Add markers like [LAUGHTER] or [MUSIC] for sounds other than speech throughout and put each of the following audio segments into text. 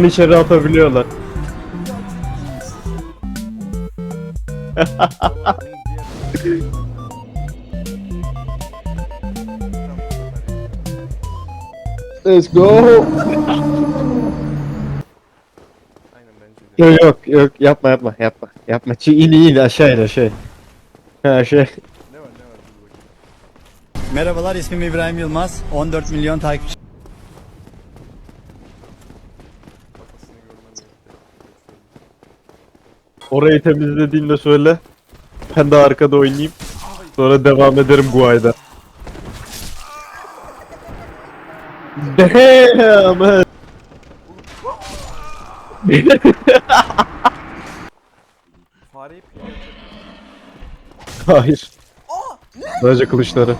içeri atabiliyorlar. Let's go. Yok yok yok yapma yapma yapma yapma. Çi in in aşağı in aşağı in. Ha, Aşağı. Ne var ne var dur bakayım. Merhabalar ismim İbrahim Yılmaz. 14 milyon takipçi. Orayı temizlediğinde söyle. Ben de arkada oynayayım. Sonra devam ederim Guay'da. Damn. Fareyi Hayır. Sadece kılıçları.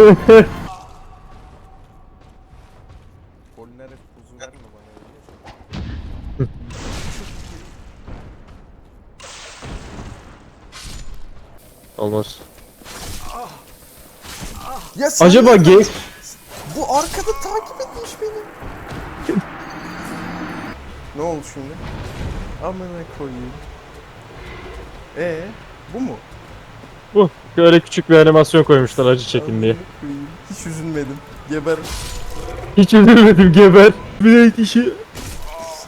Polnere kuzu verme bana öyle. Olmaz. Ya sen Acaba ge bu arkada takip etmiş beni. ne oldu şimdi? Amına koyayım. Ee, bu mu? bu. Böyle küçük bir animasyon koymuşlar acı çekin diye. Hiç üzülmedim. Geber. Hiç üzülmedim geber. Bir de kişi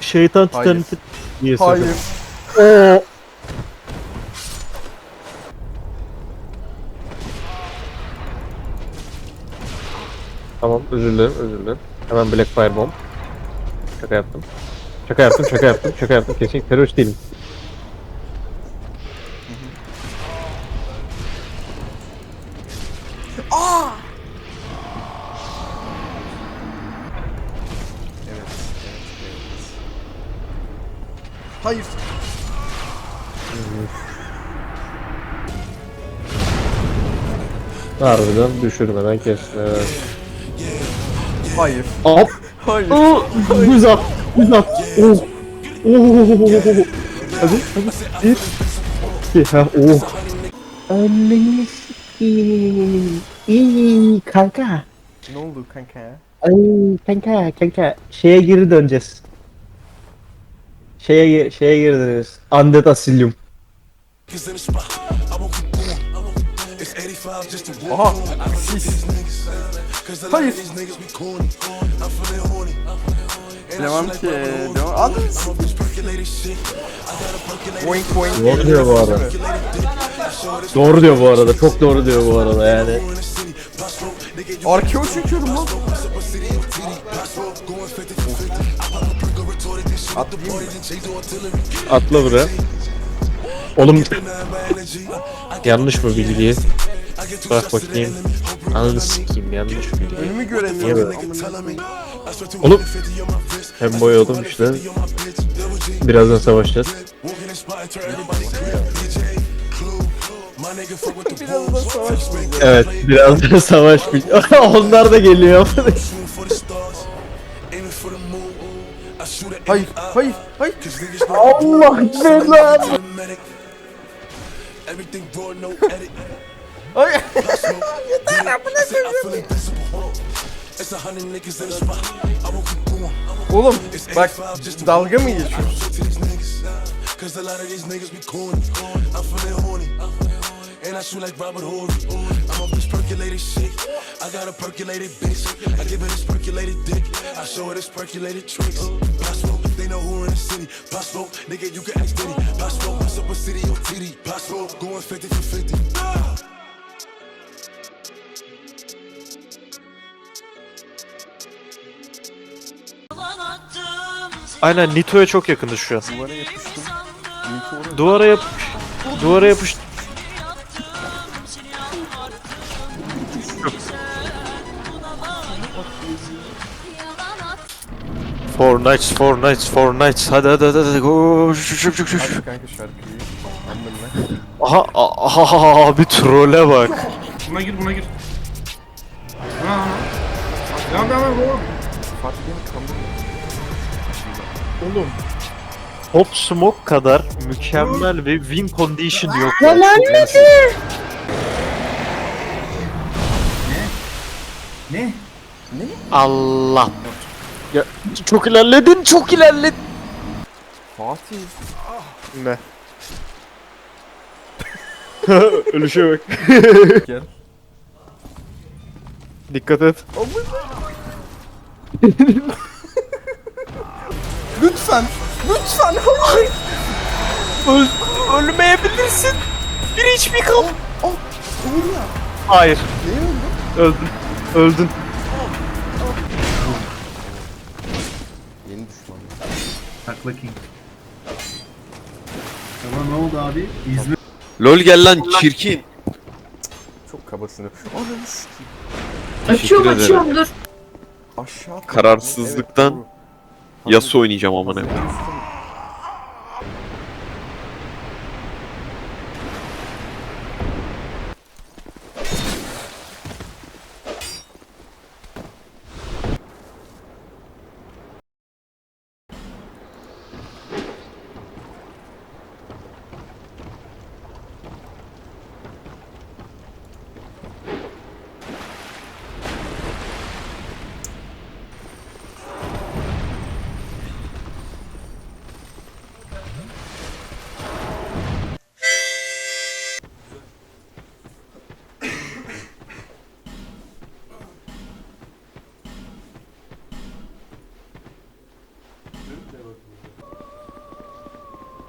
şeytan Hayır. titaniti diye Hayır. Oo. Tamam özür dilerim özür dilerim. Hemen Black Fire Bomb. Şaka yaptım. Şaka yaptım şaka yaptım şaka yaptım. Kesinlikle terörist değilim. Harbiden düşürmeden kesme. Hayır. Hop. [LAUGHS] Hayır. Oo, Yüz at. Yüz at. Oh. Oh. Hadi hadi. Bir. İki. Ha, oh. Anneni sikeyim. İyi kanka. Ne oldu kanka ya? Ay kanka kanka. Şeye geri döneceğiz. Şeye şeye geri döneceğiz. Undead Asylum. Aha. Sis. Hayır. Devam ki. Devam. Al. Boing boing. Doğru diyor bu arada. Doğru diyor bu arada. Çok doğru diyor bu arada yani. Arkeo çekiyorum lan. Atlayayım mı? Atla buraya. Oğlum yanlış mı bilgi? Bak bakayım. Ananı sikeyim yanlış bilgi. Önümü Niye göremiyorum. Oğlum hem boyadım işte. Birazdan savaşacağız. Savaş. Evet birazdan [LAUGHS] savaş [LAUGHS] Onlar da geliyor. [LAUGHS] Hayır, hayır, hayır. Allah belanı. [LAUGHS] Oğlum bak dalga mı geçiyorsun? Cause a lot of these niggas be corny. I'm feeling horny. And I shoot like Robert Horry. I'm off this percolated shit. I got a percolated bitch. I give her this percolated dick. I show her this percolated tricks. Possible, they know who in the city. Possible, nigga, you can ask Diddy. Possible, what's up a city or TD? Possible, going 50 for 50. Aynen Nito'ya çok yakınız şu an. Duvara yapıştım. Duvara yap duvara yapış. Four nights, four nights, four nights. Hadi hadi hadi hadi. Go. Şup, şup, şup, şup. Aç kanka şarkıyı. Amına. Aha, aha, abi trole bak. Buna gir buna gir. Ha. Devam devam devam. Fatih beni kandırıyor. Oğlum. Pop Smoke kadar mükemmel bir win condition yok. Lan ölmedi. Ne? Allah. Ya çok ilerledin, çok ilerledin. Fatih. Ne? [LAUGHS] Ölüşe bak. [LAUGHS] Gel. Dikkat et. [LAUGHS] Lütfen. Lütfen. Öl ölmeyebilirsin. Bir hiç mi kal? Oh, Uğur ya. Hayır. Niye öldün? Öldün. Öldün. Yeni düşman. Takla King. Tamam ne oldu abi? İzmir. Lol gel lan çirkin. Çok kabasını. Ananı sikeyim. Açıyorum ederim. açıyorum dur. Aşağı Kararsızlıktan Evet, Yasuo oynayacağım amına.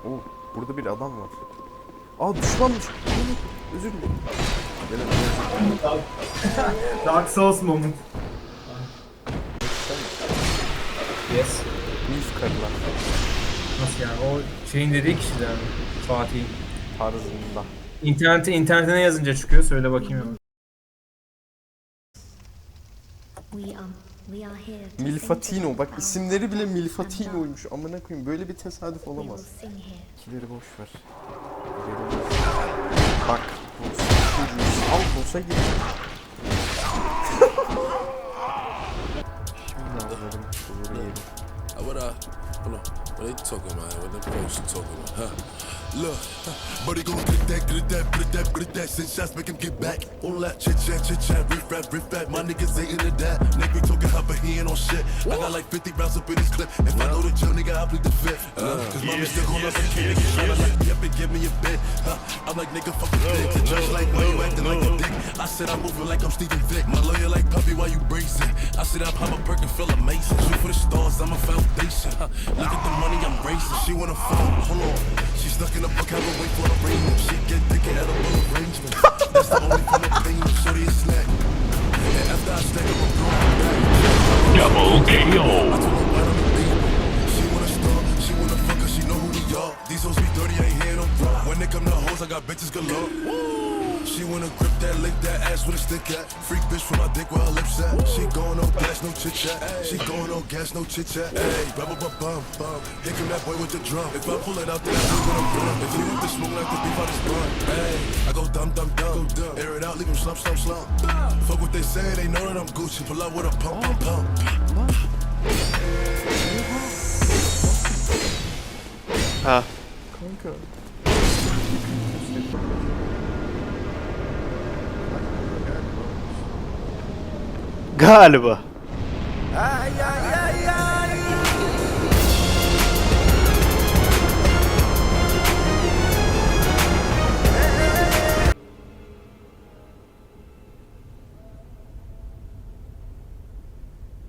Oo, burada bir adam var. Aa düşmanmış. Özür dilerim. Benim- [LAUGHS] Dark Souls moment. Yes. Milf karılar Nasıl yani? O şeyin dediği kişiden Fatih'in. tarzında. İnternete, internete ne yazınca çıkıyor? Söyle bakayım hemen. Milfatino bak isimleri bile Milfatino'ymuş. Amına koyayım böyle bir tesadüf olamaz. İkileri boş ver. Bak. Al boss'a gir. Şimdi anladım. Doğru yeri. What uh. What they talking about? What them folks talking about? Huh? Look, buddy gon' get that, get that, get that, get that. Send shots, make him get back. All that chit chat, chit chat, riff rap, riff rap. My niggas ain't into that. Nigga be talking hot, but he ain't on shit. I got like 50 rounds up in this clip. If I go to jail, nigga, I plead the fifth. Uh, Cause my still gon' up and niggas tryna like me up and give me a bit. Huh? I'm like, nigga, fuck the dick. Just like, why you acting like a dick? I said I'm moving like I'm Stephen Vick. My lawyer like puppy, why you bracing? I said I'm a perk and feel amazing. Shoot for the stars, I'm a foundation. Huh? Look at the money I'm raising. She wanna fuck, hold on. Stuck in the book, have wait for the rain. She get thick at a little arrangement. That's the only pain. Shorty is snack. And after I stack up, I'm going back. Double KO. I told her right the beat. She wanna start, she wanna fuck her, she know who we are. These hoes be dirty, I ain't hear them raw. When they come to hoes, I got bitches galore. She wanna grip that, lick that ass with a stick at. Freak bitch from my dick where her lips at. She going no gas, no chit chat. She going no gas, no chit chat. Hey, bum bum bum bum. Here come that boy with the drum. If I pull it out, then I do what I'm doing. If you want the smoke like the beef, I just bun. Hey, I go dumb dumb dumb. Air it out, leave him slump slump slump. Fuck what they say, they know that I'm Gucci. Pull out with a pump pump pump. Ha. Kanka. Galiba.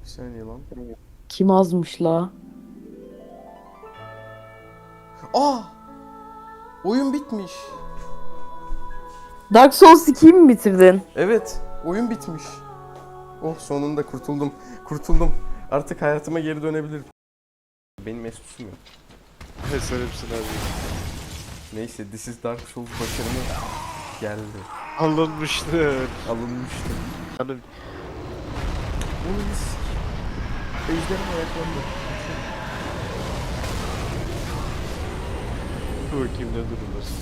Bir saniye lan. Kim azmış la? Aa! Oyun bitmiş. Dark Souls 2'yi mi bitirdin? Evet, oyun bitmiş. Oh sonunda kurtuldum. Kurtuldum. Artık hayatıma geri dönebilirim. Benim estusum yok. Söylemişsin abi. Neyse This is Dark Souls başarımı geldi. Alınmıştır. Alınmıştı. Oğlum s- Ejderim ayaklandı. bakayım ne durumdasın.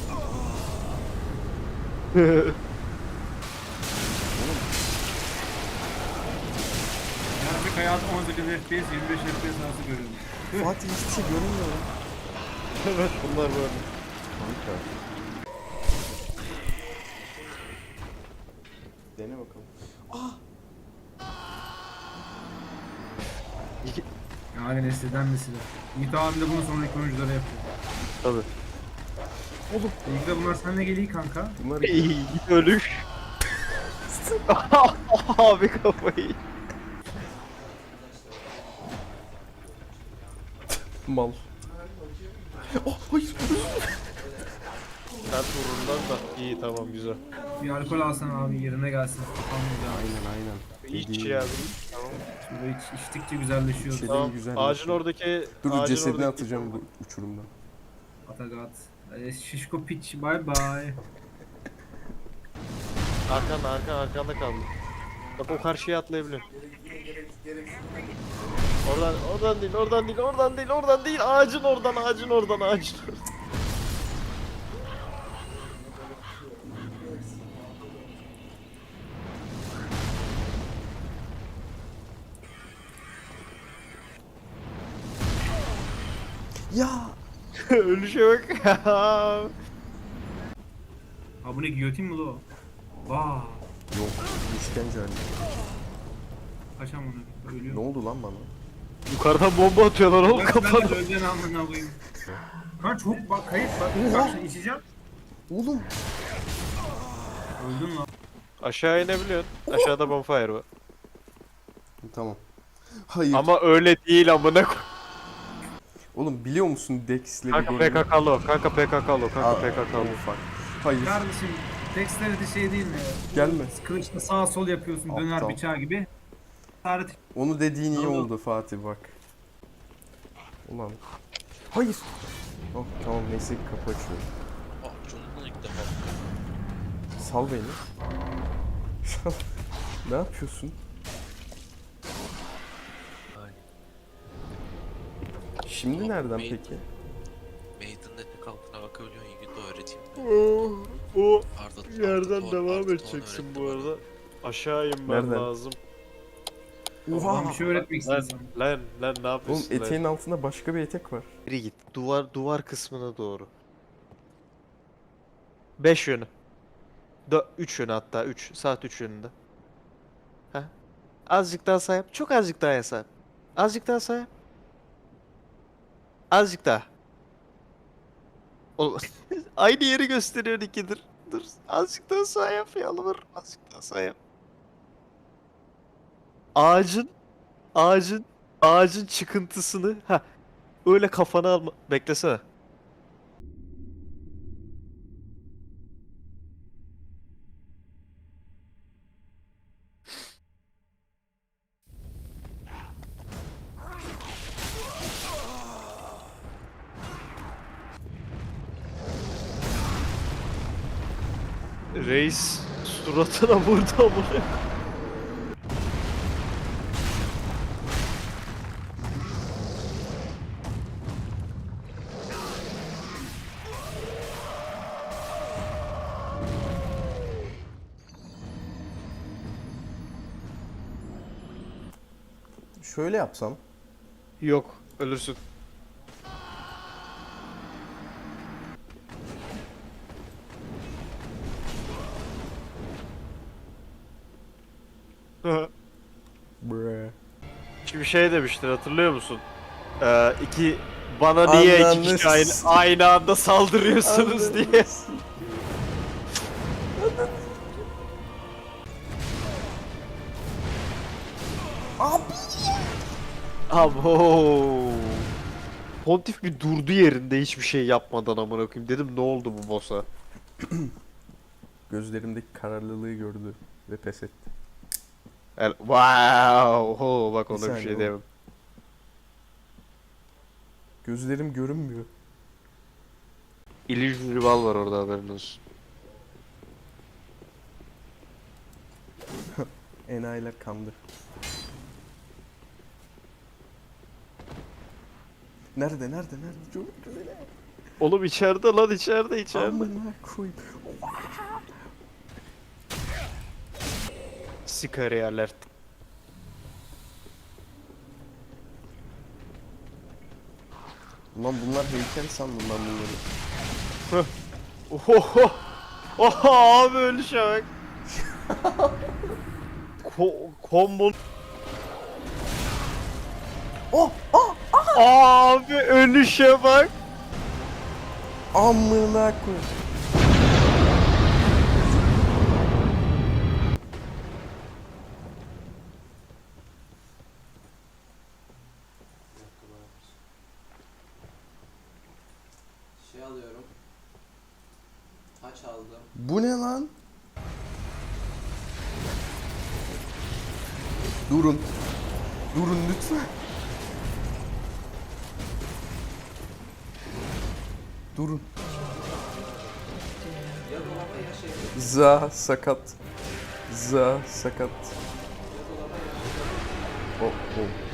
[LAUGHS] Gerçek hayat 18 FPS, 25 FPS arası görüyorum. Fatih hiçbir şey görünmüyor. [LAUGHS] evet bunlar böyle. Kanka. Dene bakalım. Yani nesilden nesile. Yiğit abi de bunu sonraki oyunculara yapıyor. Tabii. İlk de bunlar seninle geliyor kanka. Bunlar İyi ölüş. [LAUGHS] [LAUGHS] Abi kafayı. Mal. Oh hayır. Ben turundan da iyi tamam güzel. Bir alkol alsan abi yerine gelsin. Güzel. Aynen aynen. İç ya. gibi. Şurada iç, içtikçe güzelleşiyor. Şey- Tamam. güzel Ağacın oradaki Dur dur ağacın cesedini oradaki- atacağım bu uçurumdan. Atagat. E, şişko piç bye bye. Arkanda arkan arkanda kaldı. Bak o karşıya atlayabiliyor. Oradan oradan değil oradan değil oradan değil oradan değil ağacın oradan ağacın oradan ağacın oradan. Ya. [LAUGHS] Ölüşe bak. Ha bu ne giyotin mi lo? Vaa. Yok. İşkence halinde. Kaçam onu. Ne Ölüyor. oldu lan bana? Yukarıdan bomba atıyorlar oğlum Ben kafana. de amına koyayım. Kan çok bak kayıp bak. Bak şimdi içeceğim. Oğlum. Öldün lan. Aşağı inebiliyorsun. Aşağıda bonfire var. Tamam. Hayır. Ama öyle değil amına koy. Oğlum biliyor musun Dex'le bir Kanka golü? PKK'lı o. Kanka PKK'lı o. Kanka Aa, PKK'lı. oh, fuck. Hayır. Kardeşim Dexterity şey değil mi? Gelme. Kılıçla sağa sol yapıyorsun döner Aptal. bıçağı gibi. Onu dediğin iyi oldu Fatih bak. Ulan. Hayır. Oh tamam neyse kapı açıyor. Sal beni. ne yapıyorsun? Şimdi nereden peki? Maiden'ın etek altına bakabiliyorsun iyi günde öğreteyim. O Arda, yerden Arda, devam edeceksin bu arada. Aşağı inmen Nereden? lazım. Ben bir şey öğretmek Lan istedim. lan lan ne Oğlum yapıyorsun lan? eteğin altında başka bir etek var. Geri git. Duvar duvar kısmına doğru. 5 yönü. 3 yönü hatta 3 saat 3 yönünde. Heh. Azıcık daha sahip. Çok azıcık daha sahip. Azıcık daha sahip. Azıcık daha. Oğlum, [LAUGHS] Aynı yeri gösteriyor ikidir. Dur. Azıcık daha sağ yap yalvar. Azıcık daha sağ yap. Ağacın ağacın ağacın çıkıntısını ha öyle kafana alma. Beklesene. Reis suratına vurdu amına. Şöyle yapsam. Yok, ölürsün. Bre. Şimdi şey demiştir hatırlıyor musun? Ee, iki bana niye iki kişi aynı, s- aynı anda saldırıyorsunuz diye. Abo. Pontif bir durdu yerinde hiçbir şey yapmadan amına koyayım. Dedim ne oldu bu boss'a? [CLEARS THROAT] Gözlerimdeki kararlılığı gördü ve pes etti. El wow. Ho, bak Bir ona bir saniye şey diyemem. Gözlerim görünmüyor. Illusion Rival var orada haberin olsun. [LAUGHS] Enayiler kandı. Nerede nerede nerede? Çok güzel. Oğlum içeride lan içeride içeride. Amına koyayım. Sikari alert. Lan bunlar heykel sandım ben bunları. Oho. Oha abi ölüşe bak. [LAUGHS] Ko kombo. Oh! Oh! Abi ölüşe bak. Amına koy. Şey alıyorum. Taç aldım. Bu ne lan? Durun. Durun lütfen. Durun. Za sakat. Za sakat. Oh, oh.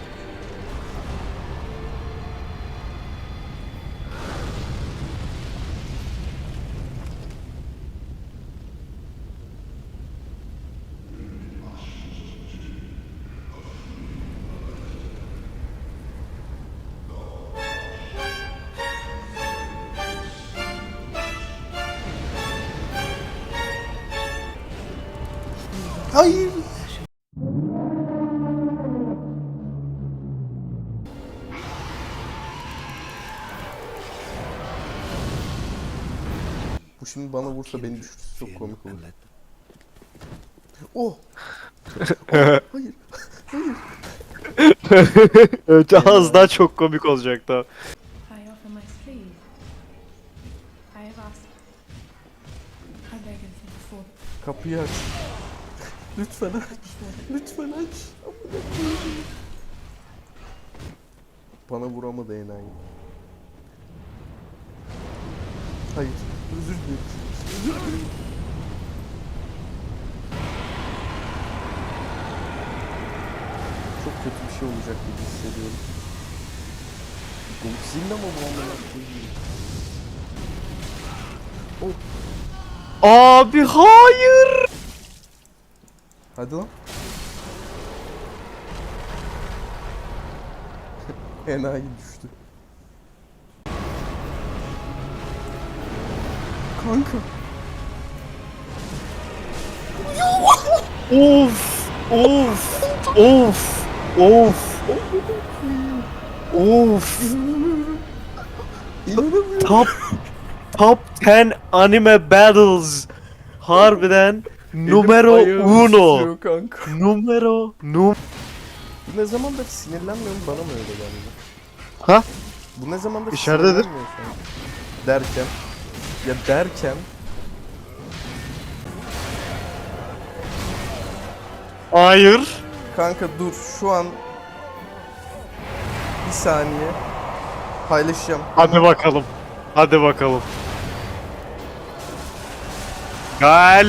Şimdi bana vursa beni düşürse [LAUGHS] çok komik olur. Oh. Hayır. Az daha çok komik you before. Kapıyı aç. Lütfen aç. Lütfen aç. Bana vuramadı enayi. Hayır. Özür dilerim. Özür dilerim. Çok kötü bir şey olacak gibi hissediyorum. Godzilla mı bu amına koyayım? Abi hayır. Hadi lan. [LAUGHS] Enayi düştü. Kanka. Of. Of. Of. Of. Of. Top Top 10 anime battles. Harbiden numero uno. Numero num. Bu ne zamandır sinirlenmiyorum bana mı öyle geldi? Ha? Bu ne zamandır İçeridedir. sinirlenmiyor şu an. Derken. Ya derken. Hayır. Kanka dur şu an. Bir saniye. Paylaşacağım. Hadi bakalım. Hadi bakalım. Gel.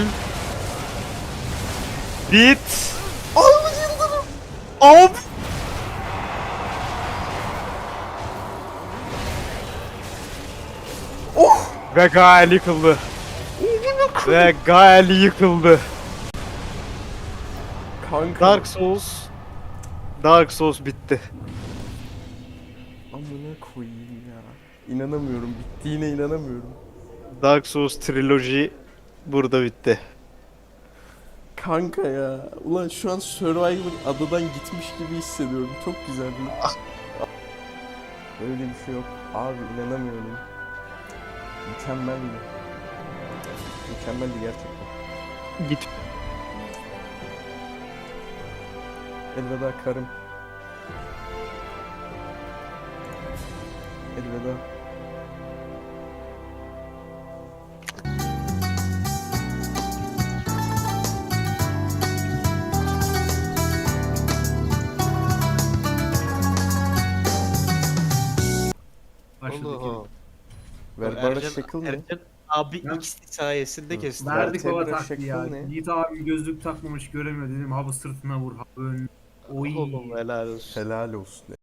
Bit. Abi yıldırım. Ab. Oh! Ve Gael yıkıldı. Ve Gael yıkıldı. Kanka. Dark Souls. Dark Souls bitti. Amına koyayım ya. İnanamıyorum. Bittiğine inanamıyorum. Dark Souls trilogy burada bitti. Kanka ya. Ulan şu an Survivor adadan gitmiş gibi hissediyorum. Çok güzel bir... Öyle bir şey yok. Abi inanamıyorum. Mükemmeldi. Mükemmeldi gerçekten. Git. Elveda karım. Elveda. Verbal şekil ne? abi Ya. X sayesinde kesti. Verdik baba şekli ya. ne? Yiğit abi gözlük takmamış göremiyor dedim. Ha bu sırtına vur. Ha bu ön. Oy. Oğlum helal olsun. Helal olsun.